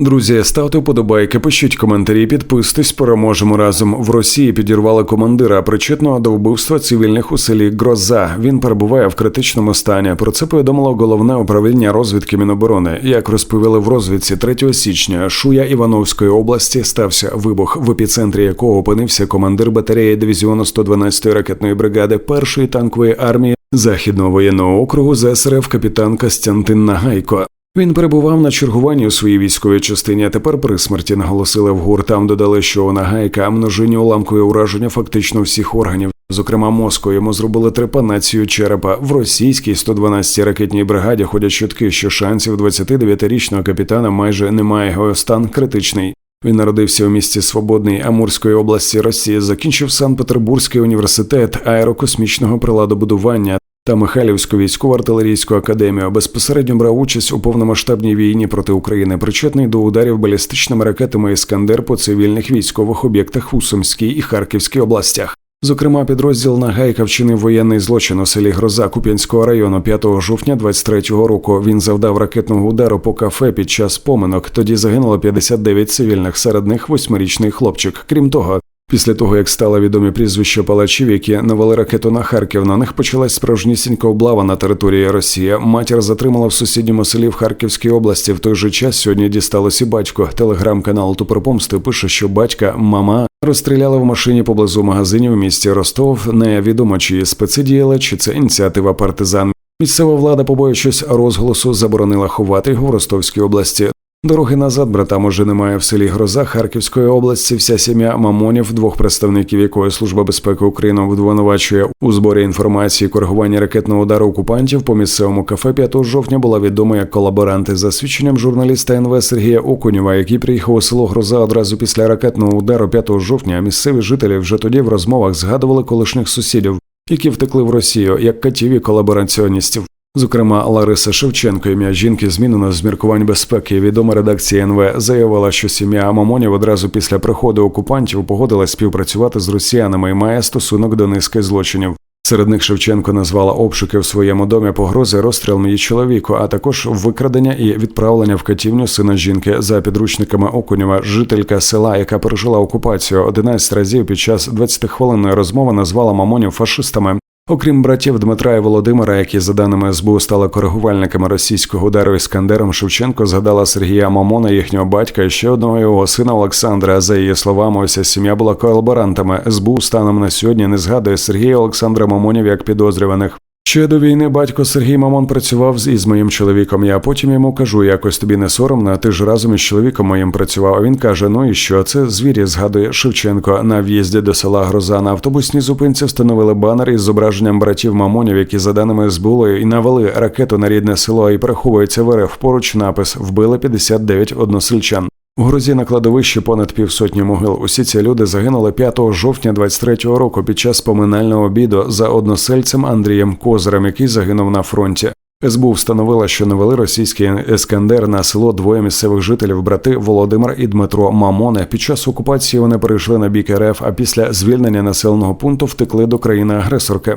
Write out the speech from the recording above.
Друзі, ставте вподобайки, пишіть коментарі, підписуйтесь, переможемо разом. В Росії підірвали командира, причетного до вбивства цивільних у селі Гроза. Він перебуває в критичному стані. Про це повідомило головне управління розвідки Міноборони. Як розповіли в розвідці 3 січня, Шуя Івановської області стався вибух, в епіцентрі якого опинився командир батареї дивізіону 112-ї ракетної бригади першої танкової армії західного воєнного округу ЗСРФ капітан Костянтин Нагайко. Він перебував на чергуванні у своїй військовій частині, а тепер при смерті наголосили в ГУР. Додали, що Нагайка множині уламкові ураження фактично всіх органів. Зокрема, мозку йому зробили трепанацію черепа в російській 112-й ракетній бригаді. Ходять чутки, що шансів 29-річного капітана майже немає. Його стан критичний. Він народився у місті Свободний Амурської області Росії, закінчив Санкт-Петербурзький університет аерокосмічного приладобудування та Михайлівську військово-артилерійську академію безпосередньо брав участь у повномасштабній війні проти України, причетний до ударів балістичними ракетами Іскандер по цивільних військових об'єктах у Сумській і Харківській областях. Зокрема, підрозділ Нагайка вчинив воєнний злочин у селі Гроза Куп'янського району 5 жовтня 23-го року. Він завдав ракетного удару по кафе під час поминок. Тоді загинуло 59 цивільних, серед них восьмирічний хлопчик. Крім того, Після того, як стало відомі прізвища палачів, які навели ракету на Харків, на них почалась справжнісінька облава на території Росії. Матір затримала в сусідньому селі в Харківській області. В той же час сьогодні дісталося батько. Телеграм-канал Тупропомсти пише, що батька, мама розстріляли в машині поблизу магазинів в місті Ростов. Невідомо, чи специдіяли, чи це ініціатива партизан. Місцева влада, побоюючись розголосу, заборонила ховати його в Ростовській області. Дороги назад братам уже немає в селі Гроза Харківської області. Вся сім'я Мамонів, двох представників якої служба безпеки України обвинувачує у зборі інформації коригування ракетного удару окупантів по місцевому кафе 5 жовтня була відома як колаборанти за свідченням журналіста НВ Сергія Окунєва, який приїхав у село Гроза одразу після ракетного удару 5 жовтня. Місцеві жителі вже тоді в розмовах згадували колишніх сусідів, які втекли в Росію як катів і колабораціоністів. Зокрема, Лариса Шевченко, ім'я жінки, змінено з міркувань безпеки. Відома редакція НВ заявила, що сім'я Мамонів одразу після приходу окупантів погодилась співпрацювати з росіянами і має стосунок до низки злочинів. Серед них Шевченко назвала обшуки в своєму домі погрози розстріл її чоловіку, а також викрадення і відправлення в катівню сина жінки за підручниками Окунєва, жителька села, яка пережила окупацію 11 разів під час 20-хвилинної розмови, назвала Мамонів фашистами. Окрім братів Дмитра і Володимира, які за даними СБУ стали коригувальниками російського удару іскандером, Шевченко згадала Сергія Мамона, їхнього батька і ще одного його сина Олександра. За її словами, уся сім'я була колаборантами. СБУ станом на сьогодні не згадує Сергія Олександра Мамонів як підозрюваних. Ще до війни батько Сергій Мамон працював з із моїм чоловіком. Я потім йому кажу, якось тобі не соромно, а ти ж разом із чоловіком моїм працював. А він каже: Ну і що? Це звірі, згадує Шевченко. На в'їзді до села Гроза на автобусній зупинці встановили банер із зображенням братів Мамонів, які за даними СБУ і навели ракету на рідне село і переховуються в РФ. Поруч напис вбили 59 односельчан. У Грозі на кладовищі понад півсотні могил. Усі ці люди загинули 5 жовтня 23-го року під час поминального обіду за односельцем Андрієм Козирем, який загинув на фронті. СБУ встановила, що навели російський ескандер на село двоє місцевих жителів, брати Володимир і Дмитро Мамоне. Під час окупації вони перейшли на бік РФ, а після звільнення населеного пункту втекли до країни-агресорки.